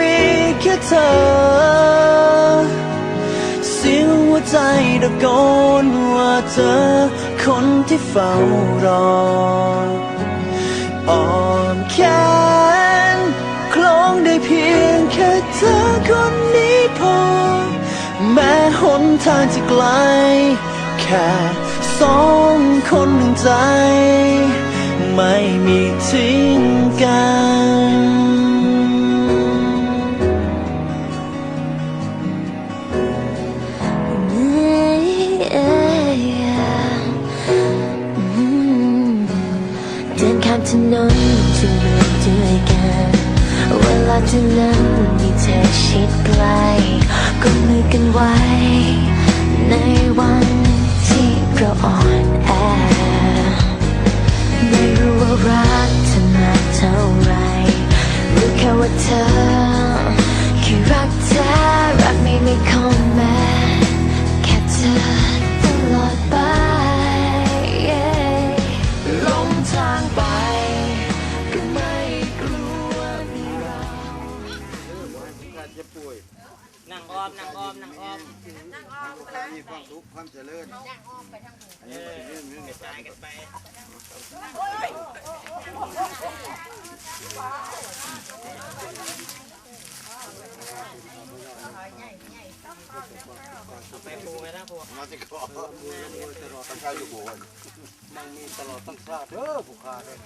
มีแค่เธอ เสียงหัวใจตะโกนว่าเธอ คนที่เฝ้ารออ่อนแขนคล้องได้เพียงแค่เธอคนนี้พอ แม้หนทางจะไกล แค่สองคนหนึ่งใจ ไม่มีทิ้งกัน เดินข้ามถนนจะมือด้วยกัน เวลาเท่านั้นมีเธอชิดใกล้ก็มือกันไว้ เป็นเรื่องเรื่งในตายกันไปไปปูไปนะปูมาจะขอตลอดตั้งชาอยู่โบนมันมีตลอดตั้งชาเด้อผู้ค้าเลย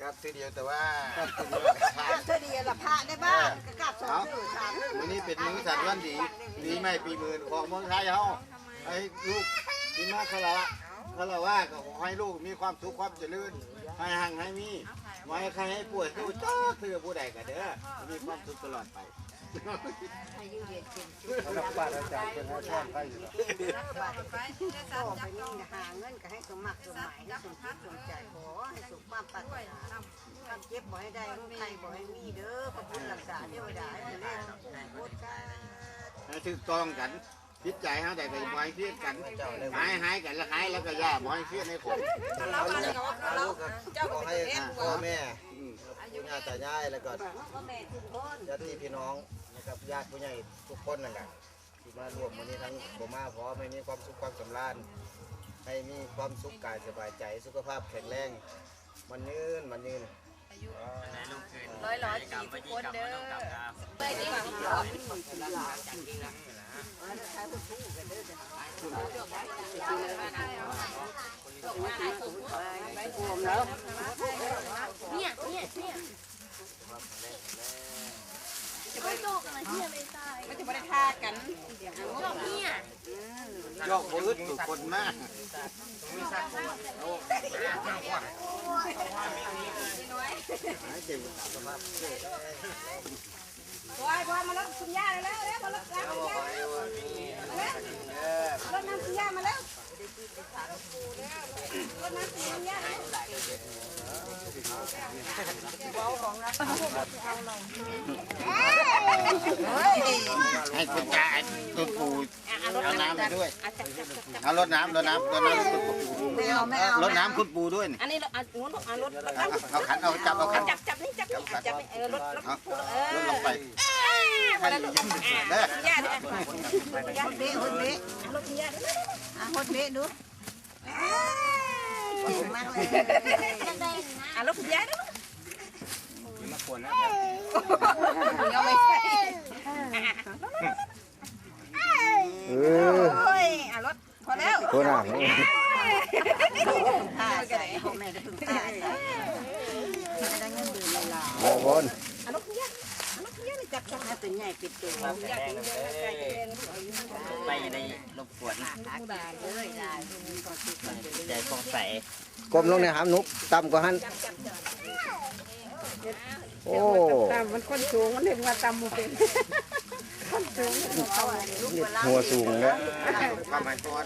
กัดทีเดียวแต่ว่ากัดทีเดียวเธอดีละพระได้บ้างก็กลับสองชื่อสามวันนี้เป็นมื้อสัตว์วันดีปีใหม่ปีหมื่นของเมืองไทยเฮา ให้ลูกกินมากคาระคาระว่าก็ขอให้ลูกมีความสุขความเจริญให้ห่างให้มีไว้ใครให้ป่วยสู้จ้าเถื่อผู้ใดก็เด้อมีความสุขตลอดไปรับบาตรอาจารย์เป็นให้ช่องไปอยู่แล้วบาตรไปก็ไปนี่หาเงินก็ให้สมัครสมัยให้สมคิดสมใจขอให้สุขความปรารถนาทำเจ็บบ่ให้ได้ลูกใครบ่ให้มีเด้อพระพุทธรักษาเทวดาให้เล่นโคตรค่ะให้ถูกต้องกัน พิจใจเฮาแต่ก็บ่ให้เครียดกันหายหายกันแล้วหายแล้วก็ย่าบ่ให้เครียดในคนลูกก็ขอให้พ่อแม่ปู่ย่าตายายแล้วก็ญาติพี่น้องนะครับญาติผู้ใหญ่ทุกคนนั่นแหละที่มาร่วมวันนี้ทั้งผมมาพร้อมให้มีความสุขความสำราญให้มีความสุขกายสบายใจสุขภาพแข็งแรง มันยืนมันยืนร้อยร้อยสี่ทุกคนเด้อ เนี่ยเนี่ยเนี่ยก็โจกอะไรที่ไม่ตายมันจะไม่ได้ท่ากันจบเนี่ยยอกบ่อึดทุกคนมากโอ้ยพอมารับคุณย่าแล้วแล้วมารับคุณย่าแล้วรถน้ำคุณย่ามาแล้วรถน้ำคุณย่า ให้คุณจ่าคุณปู่เอาน้ำไปด้วยเอารดน้ำรดน้ำรดน้ำคุณปู่ไม่เอาไม่เอารดน้ำคุณปู่ด้วยนี่อันนี้เราอันนู้นอันรถรถเอาเอาขันเอาจับเอาขันจับจับนี่จับนี่จับนี่เออรถรถเอารดลงไปมาแล้วลูก เด้อย่าด้วยย่าเบะหุ่นเบะรถคุณย่าด้วยอะหุ่นเบะดูเก่งมากเลยอะรถคุณย่าด้วยยังไม่ใช่เออโอ้ยอะรถพอแล้วโคตรหนักท่าใส่พ่อแม่ก็ถึงท่าใส่ไม่ได้เงินเดือนเลยล่ะบนอะรถคุณย่าอะรถ คุณย่าเป็นใหญ่เป็นตัวย่าเป็นใหญ่เป็นไปในรบกวนได้เลยไมีความสุขความเจริญใจสงสัยกลมลงในหามนุกต่ำกว่าหันโอ้ตามมันคนสูงมันเห็นว่าตามมูเป็นคนสูงเขาอะไรลูกนี่หัวสูงแล้วความหมายตอน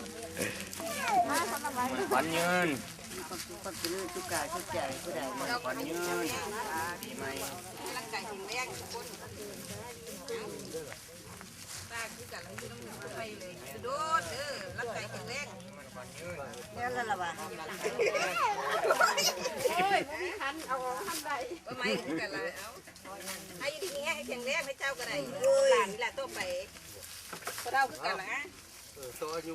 ขวัญยืน ความสุขความเจริญทุกกายทุกใจผู้ใดมันขวัญยืนปีใหม่ร่างกายแข็งแรงทุกคนตาคือกันแล้วที่ต้องไปเลยโดดเออร่างกายแข็งแรงแล้วละละวะว่าไม่คือกันละเอาให้ดีนี้ให้แข็งแรงให้เจ้าก็ได้หลานนี่แหละตัวไปเราคือกันละตัวอายุ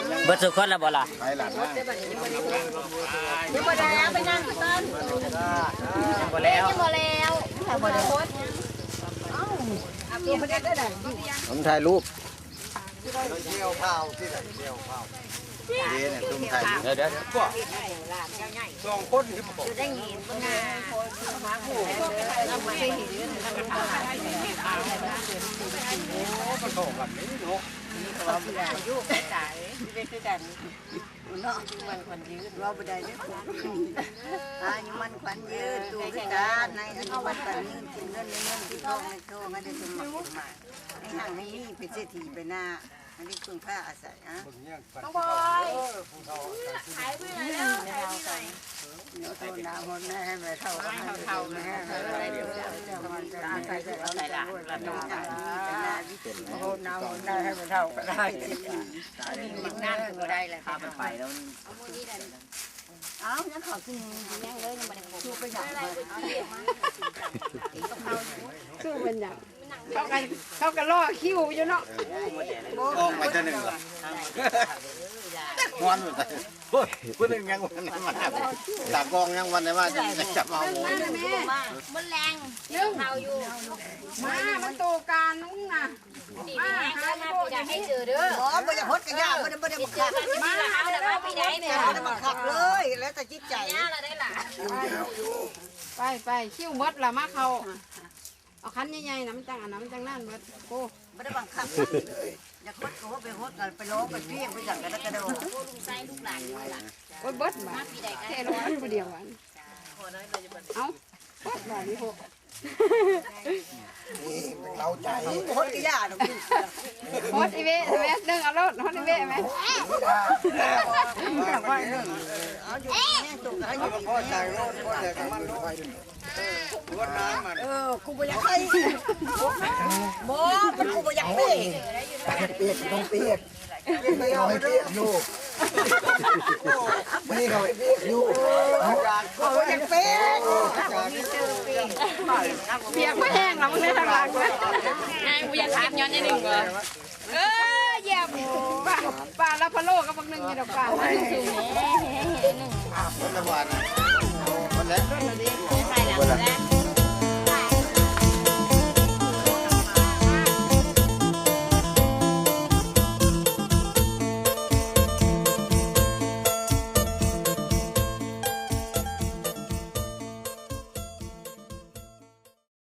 เบิดสุคนแล้วบ่ล่ะไปหลานนะเดี๋ยวบ่ได้เอาไปนั่งต้นบ่แล้วบ่แล้วบ่ได้หมดเอาเอาตัวบ่ได้ได้ได้ผมถ่ายรูปเที่ยวเผาที่ไหนเที่ยวเผา เดี๋ยวเนี่ยตุ้มไทยเดี๋ยวเดี๋ยวสองคนที่บอกได้เห็นบ่นาเอาไปเห็นเนาะมันขวัญยืดว่าบ่ได้เด้อผมอายุมันขวัญยืดดูพิการในอายุมันขวัญยืดกินเงินในเงินที่ทองในทองให้ได้สมหมักสมหมายให้ห่างให้นี่เป็นเศรษฐีไปหน้า อันนี้คุณค่าอาศัยอะน้องบอยขายไปไหนแล้วขายไปไหนเดี๋ยวโทษนะคนแม่ให้แม่เท่าให้เท่าแม่ให้เดี๋ยวจะจะมันจะอาศัยจะเอาใจละละน้องกันนี่หน้าวิจิตรโทษนะคนแม่ให้แม่เท่าก็ได้อันนี้มันงานก็ได้แหละค่ะไปแล้วเอ้ายังขอกินยังเลยยังไม่ได้ชูไปอย่างไร เขากันเขากันล่อคิวอยู่เนาะออกไปจะหนึ่งละวันหมดเลยโอ้ยพูดหนึ่งยังวันไหนมาตากองยังวันไหนมาจะจับเอาหมูมันแรงเรื่องเขาอยู่มามันโตการนุ่งนะมาหามาปีให้เจอเด้ออ๋อไม่ได้พดกันยากไม่ได้ไม่ได้บังคับมาหาแต่ว่าปีใดเนี่ยม่ได้บังคับเลยแล้วแต่จิตใจย่าละได้ล่ะไปไปคิ้วมดละมาเขา เอาคันใหญ่ๆนะมันจังอันนั้นมันจังนั่นเบิดโอ้ไม่ได้บังคับอยากพดก็ว่าไปพดกันไปร้องไปเพี้ยงไปอย่างกันแล้วก็โดนลูกชายลูกหลานนี่ล่ะโอ้ยเบิดมาปีใดกันแค่ร้อนผู้เดียวอันเอาเบิดมาดิพวก เราใจพดกันยากหรอกฮอตอีเวะแม่เรื่องเอารถฮอตอีเวะไหมเอาอยู่นี่ตกให้อยู่พ่อใจโลดพ่อใจกับมันโคตรน้ำมันเออกูไม่อยากให้บ่มันกูไม่อยากเปียกเปียกต้องเปียกไม่เอาให้เปียกอยู่ไม่เอาให้เปียกอยู่กูไม่อยากเปียก เปียกไม่แห้งแล้วม่งได้ทางหลังนะนายกูอยากเก็บย้อนนิดนึงก่อเออเยี่ยมป่าป่าลาพะโลกับบักหนึ่งอยู่ดอกป่าสูงสูงหนึ่แหน่หนึ่งคนละวันละคนละ